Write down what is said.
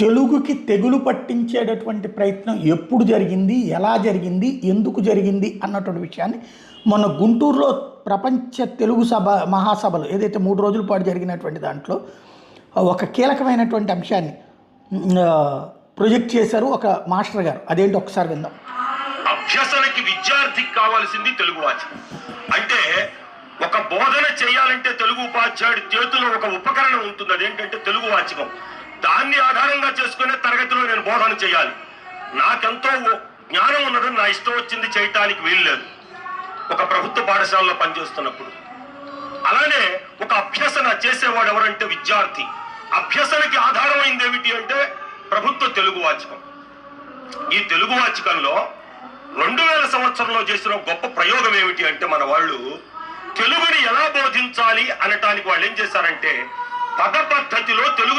తెలుగుకి తెగులు పట్టించేటటువంటి ప్రయత్నం ఎప్పుడు జరిగింది ఎలా జరిగింది ఎందుకు జరిగింది అన్నటువంటి విషయాన్ని మొన్న గుంటూరులో ప్రపంచ తెలుగు సభ మహాసభలు ఏదైతే మూడు రోజుల పాటు జరిగినటువంటి దాంట్లో ఒక కీలకమైనటువంటి అంశాన్ని ప్రొజెక్ట్ చేశారు ఒక మాస్టర్ గారు. అదేంటి ఒకసారి విందాం. అభ్యసనకి విద్యార్థికి కావాల్సింది తెలుగు వాచకం అంటే ఒక బోధన చేయాలంటే తెలుగు ఉపాధ్యాయుడి చేతిలో ఒక ఉపకరణం ఉంటుంది అదేంటంటే తెలుగు వాచకం. దాన్ని ఆధారంగా చేసుకునే తరగతిలో నేను బోధన చేయాలి. నాకెంతో జ్ఞానం ఉన్నదని నా ఇష్టం వచ్చింది చేయటానికి వీల్లేదు. ఒక ప్రభుత్వ పాఠశాలలో పనిచేస్తున్నప్పుడు. అలానే ఒక అభ్యసన చేసేవాడు ఎవరంటే విద్యార్థి. అభ్యసనకి ఆధారమైంది ఏమిటి అంటే ప్రభుత్వ తెలుగు వాచకం. ఈ తెలుగు వాచకంలో రెండు వేల సంవత్సరంలో చేసిన గొప్ప ప్రయోగం ఏమిటి అంటే మన వాళ్ళు తెలుగుని ఎలా బోధించాలి అనటానికి వాళ్ళు ఏం చేశారంటే పద పద్ధతిలో తెలుగు